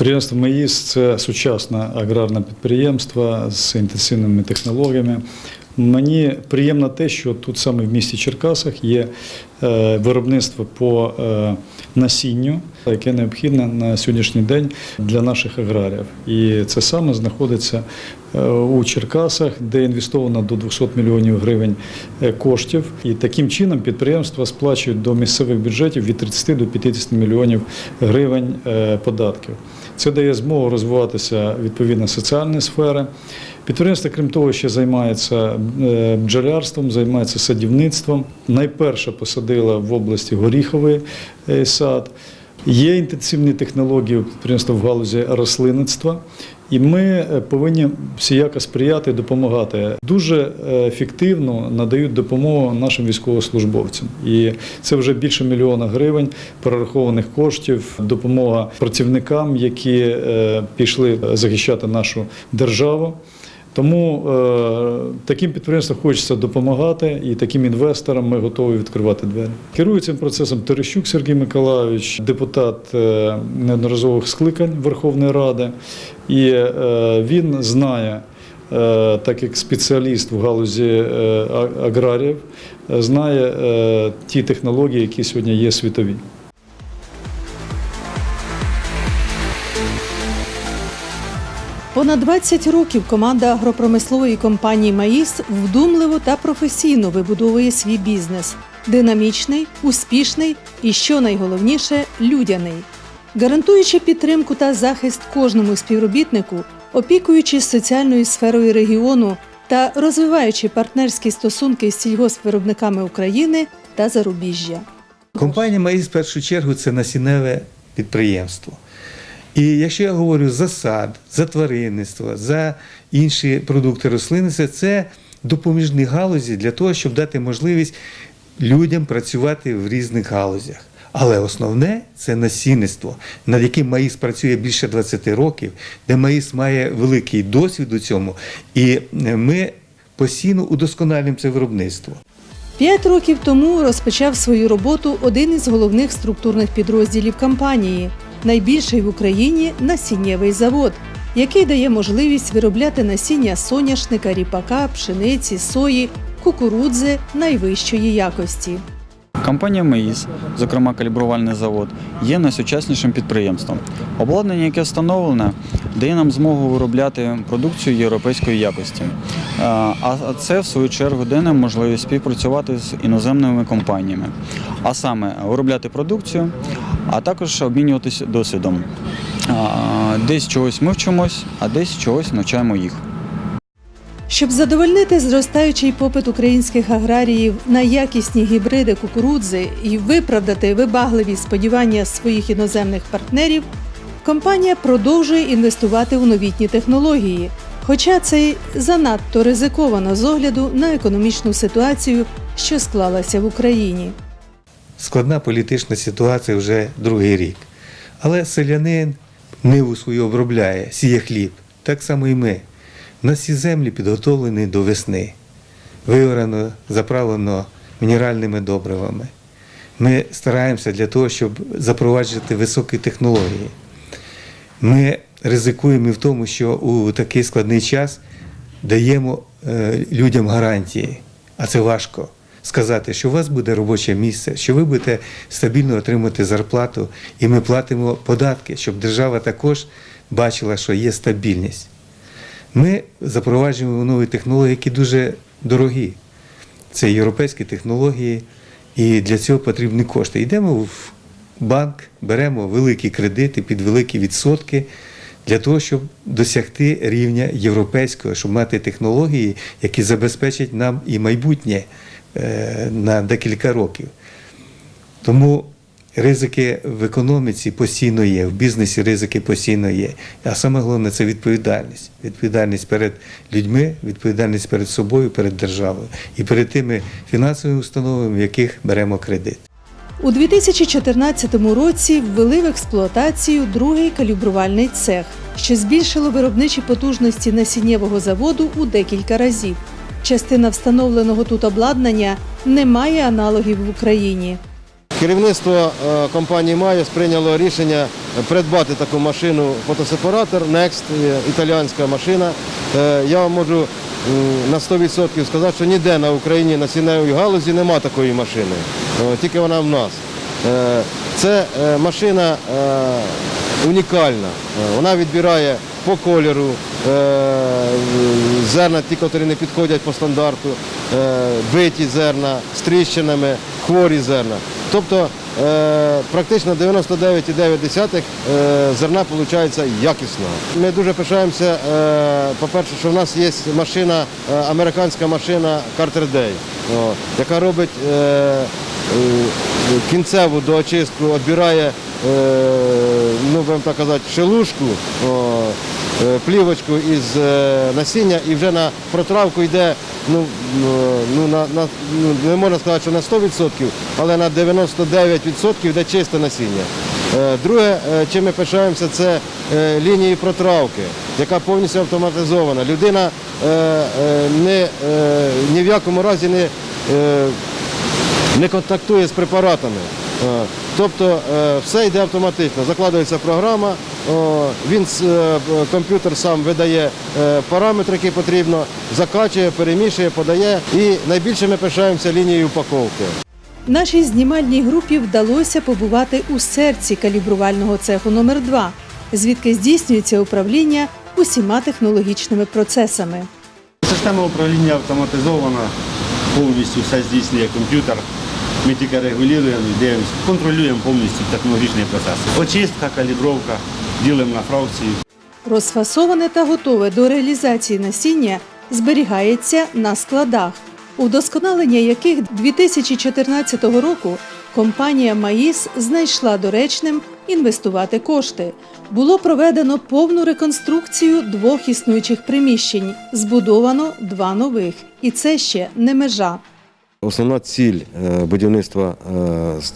Підприємство МАїС це сучасне аграрне підприємство з інтенсивними технологіями. Мені приємно те, що тут саме в місті Черкасах є е, виробництво по е, насінню, яке необхідне на сьогоднішній день для наших аграріїв. І це саме знаходиться е, у Черкасах, де інвестовано до 200 мільйонів гривень коштів. І таким чином підприємства сплачують до місцевих бюджетів від 30 до 50 мільйонів гривень податків. Це дає змогу розвиватися відповідно соціальні сфери. Підприємство, крім того, ще займається е, бджолярством, займається садівництвом. Найперше посадила в області горіховий е, сад. Є інтенсивні технології підприємства в галузі рослинництва, і ми е, повинні всіяко сприяти, допомагати. Дуже ефективно надають допомогу нашим військовослужбовцям. І це вже більше мільйона гривень перерахованих коштів, допомога працівникам, які е, пішли захищати нашу державу. Тому е, таким підприємствам хочеться допомагати, і таким інвесторам ми готові відкривати двері. Керує цим процесом Терещук Сергій Миколайович, депутат е, неодноразових скликань Верховної Ради, і е, він знає. е, Так як спеціаліст в галузі е, аграріїв, знає е, ті технології, які сьогодні є світові. Понад 20 років команда агропромислової компанії Маїс вдумливо та професійно вибудовує свій бізнес. Динамічний, успішний і, що найголовніше, людяний. Гарантуючи підтримку та захист кожному співробітнику, опікуючись соціальною сферою регіону та розвиваючи партнерські стосунки з сільгоспвиробниками України та зарубіжжя. Компанія «Маїс» в першу чергу це насінневе підприємство. І якщо я говорю за сад, за тваринництво, за інші продукти рослинництва, це допоміжні галузі для того, щоб дати можливість людям працювати в різних галузях. Але основне це насінництво, над яким Маїс працює більше 20 років, де Маїс має великий досвід у цьому, і е, ми постійно удосконалюємо це виробництво. П'ять років тому розпочав свою роботу один із головних структурних підрозділів компанії, найбільший в Україні насіннєвий завод, який дає можливість виробляти насіння соняшника, ріпака, пшениці, сої, кукурудзи найвищої якості. Компанія МЕІС, зокрема калібрувальний завод, є найсучаснішим підприємством. Обладнання, яке встановлене, дає нам змогу виробляти продукцію європейської якості. Е, А це, в свою чергу, дає нам можливість співпрацювати з іноземними компаніями, а саме виробляти продукцію, а також обмінюватися досвідом. Десь чогось ми вчимось, а десь чогось навчаємо їх. Щоб задовольнити зростаючий попит українських аграріїв на якісні гібриди кукурудзи і виправдати вибагливі сподівання своїх іноземних партнерів, компанія продовжує інвестувати у новітні технології. Хоча це й занадто ризиковано з огляду на економічну ситуацію, що склалася в Україні. Складна політична ситуація вже другий рік. Але селянин ниву свою обробляє, сіє хліб. Так само і ми. У нас всі землі підготовлені до весни, виорано, заправлено мінеральними добривами. Ми стараємося для того, щоб запроваджувати високі технології. Ми ризикуємо і в тому, що у такий складний час даємо е, людям гарантії, а це важко сказати, що у вас буде робоче місце, що ви будете стабільно отримувати зарплату, і ми платимо податки, щоб держава також бачила, що є стабільність. Ми запроваджуємо нові технології, які дуже дорогі. Це європейські технології, і для цього потрібні кошти. Йдемо в банк, беремо великі кредити під великі відсотки для того, щоб досягти рівня європейського, щоб мати технології, які забезпечать нам і майбутнє на декілька років. Тому ризики в економіці постійно є, в бізнесі ризики постійно є. А саме головне це відповідальність. Відповідальність перед людьми, відповідальність перед собою, перед державою і перед тими фінансовими установами, в яких беремо кредит. У 2014 році ввели в експлуатацію другий калібрувальний цех, що збільшило виробничі потужності насіннєвого заводу у декілька разів. Частина встановленого тут обладнання не має аналогів в Україні. Керівництво е, компанії Майос прийняло рішення придбати таку машину фотосепаратор Next, е, італіянська машина. Е, Я вам можу на 100% сказати, що ніде на Україні на сіневій галузі нема такої машини, тільки вона в нас. Це машина унікальна. Е, Вона відбирає по кольору е, зерна, ті, які не підходять по стандарту, е, биті зерна з хворі зерна. Тобто практично 99,9 е, зерна виходить якісно. Ми дуже пишаємося, по-перше, що в нас є машина, американська машина Carter Day, яка робить кінцеву доочистку, відбирає, ну, будемо так казати, шелушку, е, плівочку із е, насіння і вже на протравку йде, ну, ну, на, на, ну, не можна сказати, що на 100%, але на 99% йде чисте насіння. Друге, чим ми пишаємося, це лінії протравки, яка повністю автоматизована. Людина не, ні в якому разі не не контактує з препаратами. Е, Тобто е, все йде автоматично. Закладається програма, він е, комп'ютер сам видає параметри, які потрібно, закачує, перемішує, подає. І найбільше ми пишаємося лінією упаковки. Нашій знімальній групі вдалося побувати у серці калібрувального цеху номер 2 звідки здійснюється управління усіма технологічними процесами. Система управління автоматизована, повністю все здійснює комп'ютер. Ми тільки регулюємо, дивимося, контролюємо повністю технологічний процес. Очистка, калібровка, ділимо на фракції. Розфасоване та готове до реалізації насіння зберігається на складах, удосконалення яких 2014 року компанія Маїс знайшла доречним інвестувати кошти. Було проведено повну реконструкцію двох існуючих приміщень, збудовано два нових, і це ще не межа. Основна ціль е, будівництва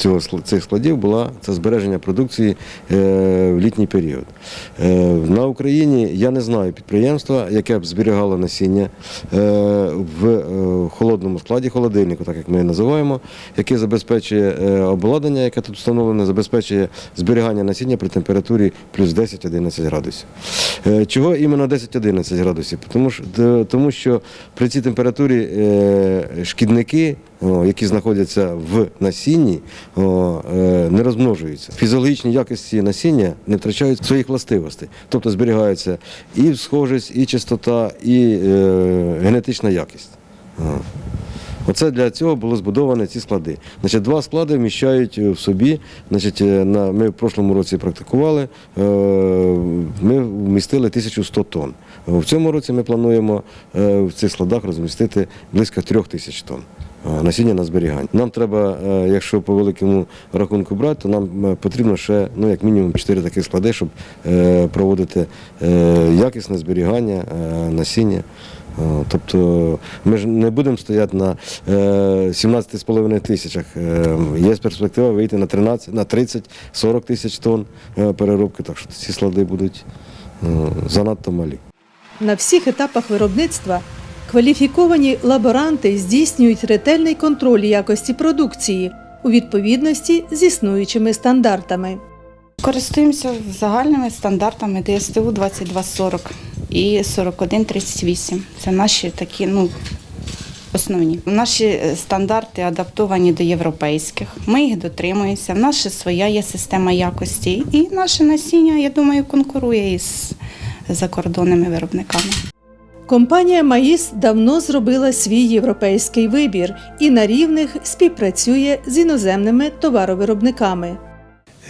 е, цих складів була це збереження продукції е, в літній період. На Україні я не знаю підприємства, яке б зберігало насіння в холодному складі, холодильнику, так як ми називаємо, яке забезпечує обладнання, яке тут встановлене, забезпечує зберігання насіння при температурі плюс 10-11 градусів. Чого іменно 10-11 градусів? Тому що, при цій температурі шкідники, які знаходяться в насінні, е, не розмножуються. Фізіологічні якості насіння не втрачають своїх властивостей, тобто зберігається і схожість, і чистота, і е, генетична якість. Оце для цього було збудовані ці склади. Значить, два склади вміщають в собі. Значить, е, на, ми в прошлому році практикували, е, ми вмістили 1100 тонн. В цьому році ми плануємо е, в цих складах розмістити близько 3000 тонн. Е, Насіння на зберігання. Нам треба, е, якщо по великому рахунку брати, то нам е, потрібно ще ну, як мінімум 4 таких склади, щоб проводити якісне зберігання насіння. Тобто ми ж не будемо стояти на е, 17,5 тисячах. Є перспектива вийти на 13, на 30-40 тисяч тонн переробки, так що ці склади будуть занадто малі. На всіх етапах виробництва кваліфіковані лаборанти здійснюють ретельний контроль якості продукції у відповідності з існуючими стандартами. Користуємося загальними стандартами ДСТУ 2240 і 4138. Це наші такі, ну, основні. Наші е, стандарти адаптовані до європейських. Ми їх дотримуємося. В нас своя є система якості. І наше насіння, я думаю, конкурує із закордонними виробниками. Компанія Маїс давно зробила свій європейський вибір і на рівних співпрацює з іноземними товаровиробниками.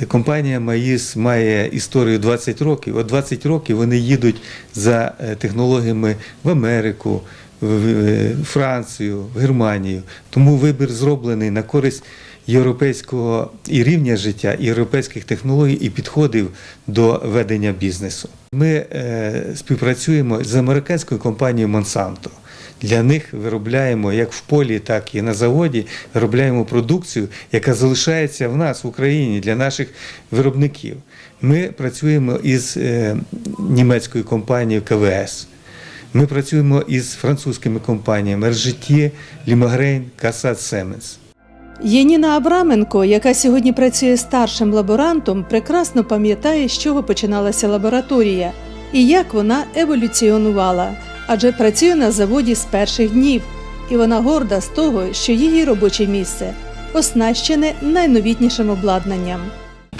Компанія Маїс має історію 20 років. От 20 років вони їдуть за е, технологіями в Америку, в Францію, в Германію. Тому вибір зроблений на користь європейського і рівня життя, і європейських технологій і підходів до ведення бізнесу. Ми е, співпрацюємо з американською компанією Monsanto. Для них виробляємо як в полі, так і на заводі. Виробляємо продукцію, яка залишається в нас в Україні для наших виробників. Ми працюємо із е, німецькою компанією КВС. Ми працюємо із французькими компаніями RGT, Limagrain, Casat Siemens. Єніна Абраменко, яка сьогодні працює старшим лаборантом, прекрасно пам'ятає, з чого починалася лабораторія і як вона еволюціонувала, адже працює на заводі з перших днів, і вона горда з того, що її робоче місце оснащене найновітнішим обладнанням.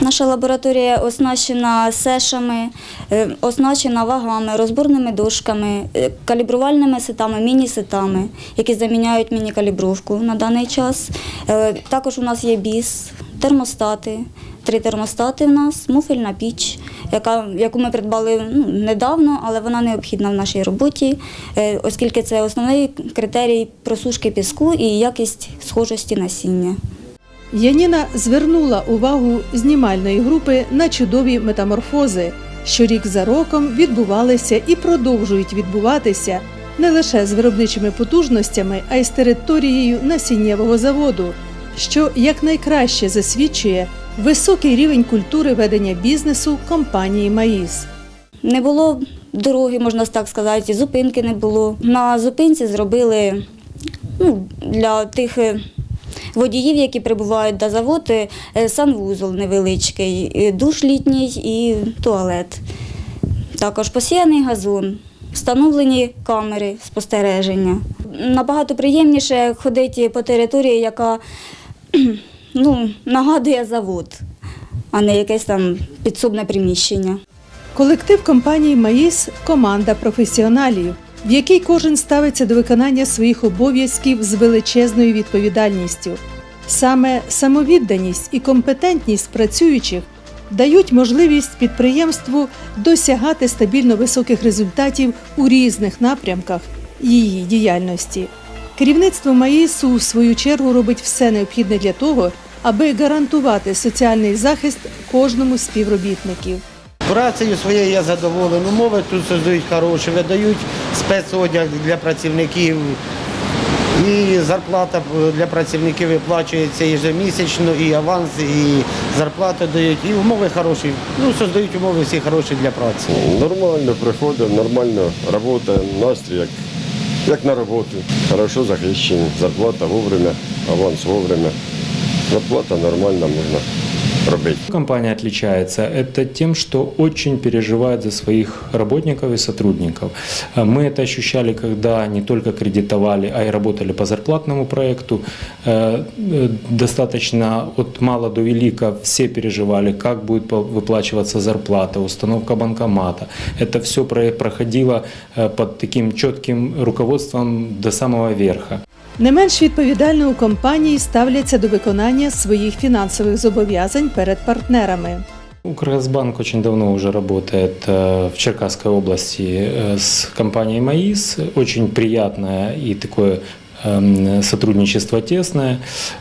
Наша лабораторія оснащена сешами, е, оснащена вагами, розборними дошками, е, калібрувальними сетами, міні-сетами, які заміняють міні-калібровку на даний час. Е, Також у нас є біс, термостати. Три термостати в нас, муфельна піч, яка, яку ми придбали ну, недавно, але вона необхідна в нашій роботі, оскільки це основний критерій просушки піску і якість схожості насіння. Яніна звернула увагу знімальної групи на чудові метаморфози, що рік за роком відбувалися і продовжують відбуватися не лише з виробничими потужностями, а й з територією насіннєвого заводу, що якнайкраще засвідчує високий рівень культури ведення бізнесу компанії Маїс. Не було дороги, можна так сказати, зупинки не було. На зупинці зробили ну, для тих е, водіїв, які прибувають до заводу, е, санвузол невеличкий, е, душ літній і туалет. Також посіяний газон, встановлені камери спостереження. Набагато приємніше ходити по території, яка ну, нагадує завод, а не якесь там підсобне приміщення. Колектив компанії Маїс команда професіоналів, в якій кожен ставиться до виконання своїх обов'язків з величезною відповідальністю. Саме самовідданість і компетентність працюючих дають можливість підприємству досягати стабільно високих результатів у різних напрямках її діяльності. Керівництво МАїСу в свою чергу робить все необхідне для того, аби гарантувати соціальний захист кожному співробітників. Працею своєю я задоволений. Умови тут создають хороші, видають спецодяг для працівників. І зарплата для працівників виплачується ежемісячно, і аванс, і зарплату дають, і умови хороші. Ну, создають умови всі хороші для праці. Нормально приходимо, нормально працюємо, настрій як, як на роботу. Хорошо захищені, зарплата вовремя, аванс вовремя. Зарплата нормальна можна робити. Компания отличается это тем, что очень переживает за своих работников и сотрудников. Мы это ощущали, когда не только кредитовали, а и работали по зарплатному проекту. Э, э, Достаточно от мала до велика все переживали, как будет выплачиваться зарплата, установка банкомата. Это все проходило э, под таким четким руководством до самого верха. Не менш відповідально у компанії ставляться до виконання своїх фінансових зобов'язань перед партнерами. Укргазбанк очень давно уже работает э, в Черкасской области э, с компанией МАИС. Очень приятное и такое эм, сотрудничество тесное.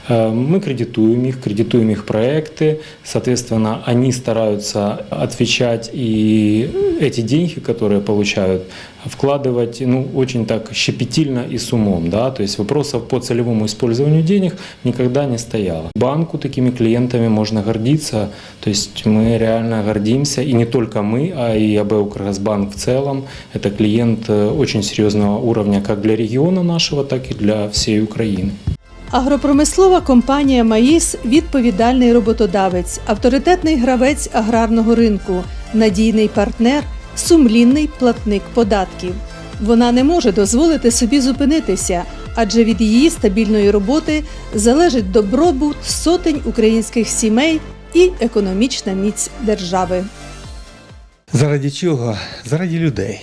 Э, Мы кредитуем их, кредитуем их проекты. Соответственно, они стараются отвечать и эти деньги, которые получают, вкладывать ну, очень так щепетильно и с умом. Да? То есть вопросов по целевому использованию денег никогда не стояло. Банку такими клиентами можно гордиться. То есть мы реально гордимся. И не только мы, а и АБ «Укргазбанк» в целом. Это клиент э, очень серьезного уровня как для региона нашего, так и для всей Украины. Агропромислова компанія Маїс відповідальний роботодавець, авторитетний гравець аграрного ринку, надійний партнер, сумлінний платник податків. Вона не може дозволити собі зупинитися, адже від її стабільної роботи залежить добробут сотень українських сімей і економічна міць держави. Заради чого? Заради людей.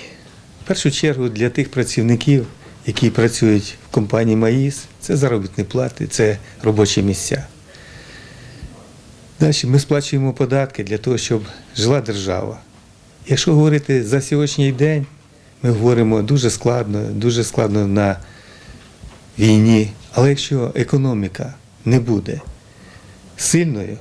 В першу чергу для тих працівників, які працюють в компанії МАїС, це заробітні плати, це робочі місця. Далі ми сплачуємо податки для того, щоб жила держава. Якщо говорити за сьогоднішній день, ми говоримо дуже складно, дуже складно на війні. Але якщо економіка не буде сильною,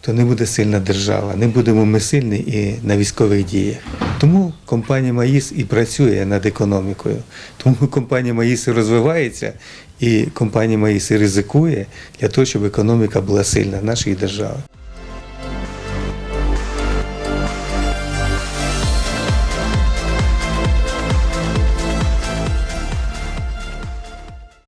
то не буде сильна держава, не будемо ми сильні і на військових діях. Тому компанія МАїС і працює над економікою. Тому компанія МАїС і розвивається, і компанія МАїС і ризикує для того, щоб економіка була сильна в нашій державі.